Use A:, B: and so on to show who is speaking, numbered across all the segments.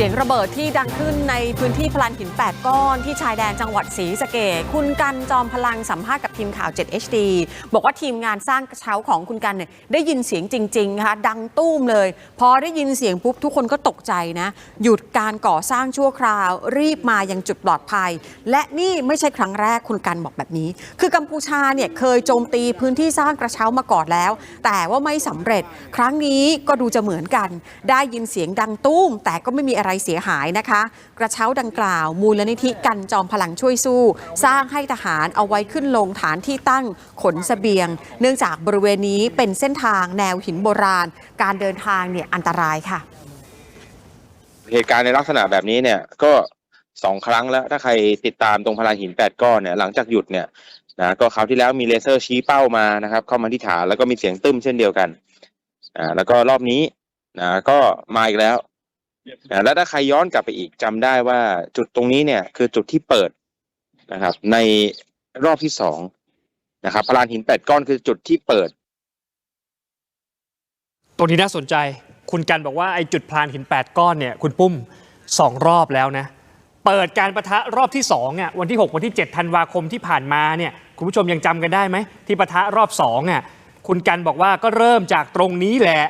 A: เสียงระเบิดที่ดังขึ้นในพื้นที่พลันหิน 8 ก้อนที่ชายแดนจังหวัดศรีสะเกษคุณกันจอมพลังสัมภาษณ์กับทีมข่าว 7 HD บอกว่าทีมงานสร้างกระเช้าของคุณกันเนี่ยได้ยินเสียงจริงๆนะคะดังตุ้มเลย พอได้ยินเสียงปุ๊บทุกคนก็ตกใจนะ หยุดการก่อสร้างชั่วคราว รีบมายังจุดปลอดภัย และนี่ไม่ใช่ครั้งแรกคุณกันบอกแบบนี้ คือกัมพูชาเนี่ยเคยโจมตีพื้นที่สร้างกระเช้ามาก่อนแล้ว แต่ว่าไม่สำเร็จ ครั้งนี้ก็ดูจะเหมือนกัน ได้ยินเสียงดังตุ้มแต่ก็ไม่มีอะไรไรเสียหายนะคะ กระเช้าดังกล่าว มูลนิธิกันจอมพลังช่วยสู้ สร้างให้ทหารเอาไว้ขึ้นลงฐานที่ตั้งขนเสบียง เนื่องจากบริเวณนี้เป็นเส้นทางแนวหินโบราณ การเดินทางเนี่ยอันตรายค่ะ
B: เหตุการณ์ในลักษณะแบบนี้เนี่ยก็สองครั้งแล้วถ้าใครติดตามตรงพลังหินแปดก้อนเนี่ยหลังจากหยุดเนี่ยนะก็คราวที่แล้วมีเลเซอร์ชี้เป้ามานะครับ เข้ามาที่ฐานแล้วก็มีเสียงตึ้มเช่นเดียวกันอ่าแล้วก็รอบนี้นะก็มาอีกแล้ว นะแล้วถ้าใครย้อนกลับไปอีกจำได้ว่าจุดตรงนี้เนี่ย คือจุดที่เปิดนะครับ ในรอบที่สองนะครับพลานหินแปดก้อนคือจุดที่เปิด
C: ตรงนี้น่าสนใจ คุณกันบอกว่าไอ้จุดพลานหิน8ก้อนเนี่ย คุณปุ้ม2รอบแล้วนะ เปิดการประทะรอบที่2อะวันที่ 6 วันที่7ธันวาคมที่ผ่านมาเนี่ย คุณผู้ชมยังจำกันได้ไหม ที่ประทะรอบ2อะคุณกันบอกว่าก็เริ่มจากตรงนี้แหละ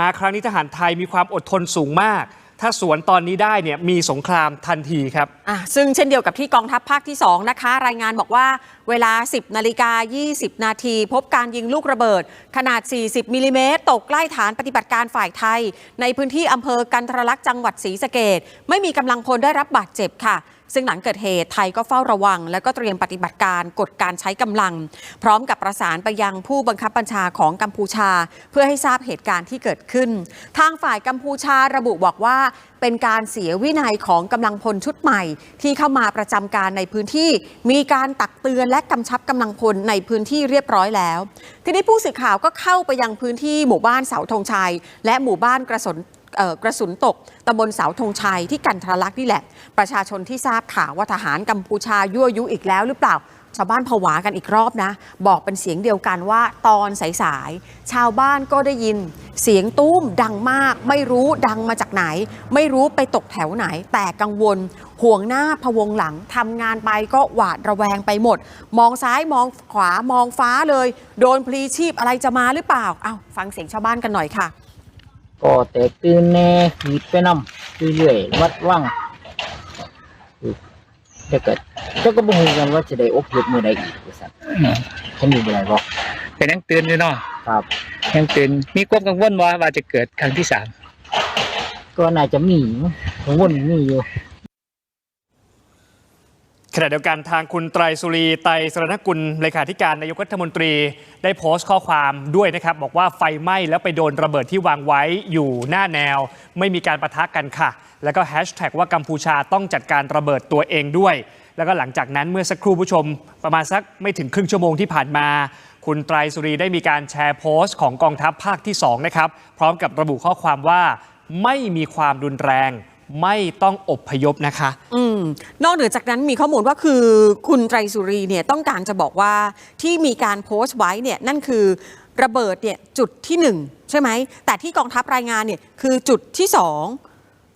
C: มาครั้งนี้ทหารไทยมีความอดทนสูงมาก ถ้าสวนตอนนี้ได้เนี่ยมีสงครามทันทีครับ
A: อะซึ่งเช่นเดียวกับที่กองทัพภาคที่ 2 นะคะ รายงานบอกว่าเวลา 10นาฬิกา20 นาที พบการยิงลูกระเบิด ขนาด 40มิลลิเมตรตกใกล้ฐานปฏิบัติการฝ่ายไทย ในพื้นที่อำเภอกันทรลักษณ์จังหวัดศรีสะเกดไม่มีกำลังพลได้รับบาดเจ็บค่ะ ซึ่งหลังเกิดเหตุไทยก็เฝ้าระวัง และก็เตรียมปฏิบัติการกดการใช้กำลัง พร้อมกับประสานไปยังผู้บังคับบัญชาของกัมพูชา เพื่อให้ทราบเหตุการณ์ที่เกิดขึ้น ทางฝ่ายกัมพูชาระบุบอกว่า เป็นการเสียวินัยของกำลังพลชุดใหม่ ที่เข้ามาประจำการในพื้นที่ มีการตักเตือนและกำชับกำลังพลในพื้นที่เรียบร้อยแล้ว ทีนี้ผู้สื่อข่าวก็เข้าไปยังพื้นที่หมู่บ้านเสาธงชัย และหมู่บ้านกระสน กระสุนตกตำบลเสาธงชัยที่กันทรลักษณ์นี่แหละ ประชาชนที่ทราบข่าวว่าทหารกัมพูชายั่วยุอีกแล้วหรือเปล่า ชาวบ้านผวากันอีกรอบนะ บอกเป็นเสียงเดียวกันว่าตอนสายๆชาวบ้านก็ได้ยิน เสียงตุ้มดังมาก ไม่รู้ดังมาจากไหน ไม่รู้ไปตกแถวไหน แต่กังวล ห่วงหน้าพวงหลังทำงานไปก็หวาดระแวงไปหมด มองซ้ายมองขวามองฟ้าเลย โดนพลีชีพอะไรจะมาหรือเปล่าเอาฟังเสียงชาวบ้านกันหน่อยค่ะ
D: ก็แตกตื่นแน่ขีดไปนำเรื่อยๆวัดว่างแต่ก็เจ้าก็บ่ฮู้กันว่าจะได้อบพยพมื้อใดอีกว่าซั่นฉันอยู่บ่ได้บอก
E: เป็นยังเตือนอยู่เนาะ
D: ครับ
E: ยังเตือนมีความกังวลว่าว่าจะเกิดครั้งที่สาม
D: ก็น่าจะมีกังวลมีอยู่
C: ขณะเดียวกันทางคุณไตรสุรีไตรสรณกุลเลขาธิการนายกรัฐมนตรี ได้โพสต์ข้อความด้วยนะครับ บอกว่าไฟไหม้แล้วไปโดนระเบิดที่วางไว้อยู่หน้าแนว ไม่มีการประทะกันค่ะ แล้วก็แฮชแท็กว่ากัมพูชาต้องจัดการระเบิดตัวเองด้วย แล้วก็หลังจากนั้นเมื่อสักครู่ผู้ชม ประมาณสักไม่ถึงครึ่งชั่วโมงที่ผ่านมา คุณไตรสุรีได้มีการแชร์โพสต์ของกองทัพภาคที่2นะครับพร้อมกับระบุข้อความว่าไม่มีความรุนแรง ไม่ต้องอบพยพนะคะ
A: อืมนอกเหนือจากนั้นมีข้อมูลว่าคือคุณไตรสุรีเนี่ยต้องการจะบอกว่าที่มีการโพสต์ไว้เนี่ยนั่นคือระเบิดเนี่ยจุดที่หนึ่งใช่ไหม แต่ที่กองทัพรายงานเนี่ยคือจุดที่สอง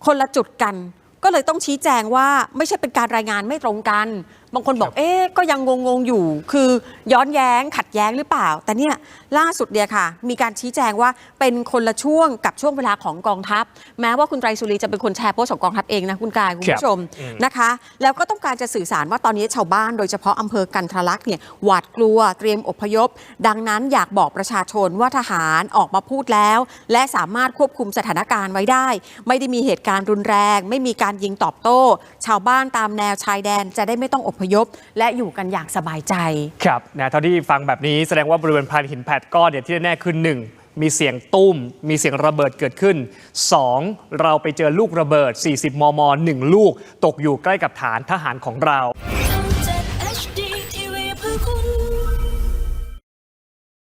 A: คนละจุดกัน ก็เลยต้องชี้แจงว่าไม่ใช่เป็นการรายงานไม่ตรงกัน บางคนบอก
C: ครับ
A: เอ๊ะก็ยังงงๆอยู่ คือย้อนแย้งขัดแย้งหรือเปล่า แต่เนี่ยล่าสุดเนี่ยค่ะ มีการชี้แจงว่าเป็นคนละช่วงกับช่วงเวลาของกองทัพ แม้ว่าคุณไตรสุรีจะเป็นคนแชร์โพสต์ของกองทัพเองนะคุณกายคุณผู้ชม
C: อืม
A: นะคะ แล้วก็ต้องการจะสื่อสารว่าตอนนี้ชาวบ้านโดยเฉพาะอำเภอกันทรลักษณ์เนี่ยหวาดกลัวเตรียมอพยพ ดังนั้นอยากบอกประชาชนว่าทหารออกมาพูดแล้ว และสามารถควบคุมสถานการณ์ไว้ได้ ไม่ได้มีเหตุการณ์รุนแรง ไม่มีการยิงตอบโต้ ชาวบ้านตามแนวชายแดนจะได้ไม่ต้องอพยพ และอยู่กันอย่างสบายใจ
C: ครับนะเท่าที่ฟังแบบนี้แสดงว่าบริเวณพานหินแผดก้อนเนี่ยที่แน่ๆคือหนึ่งมีเสียงตุ้ม มีเสียงระเบิดเกิดขึ้น 2. เราไปเจอลูกระเบิด 40 มม 1 ลูก ตกอยู่ใกล้กับฐานทหารของเรา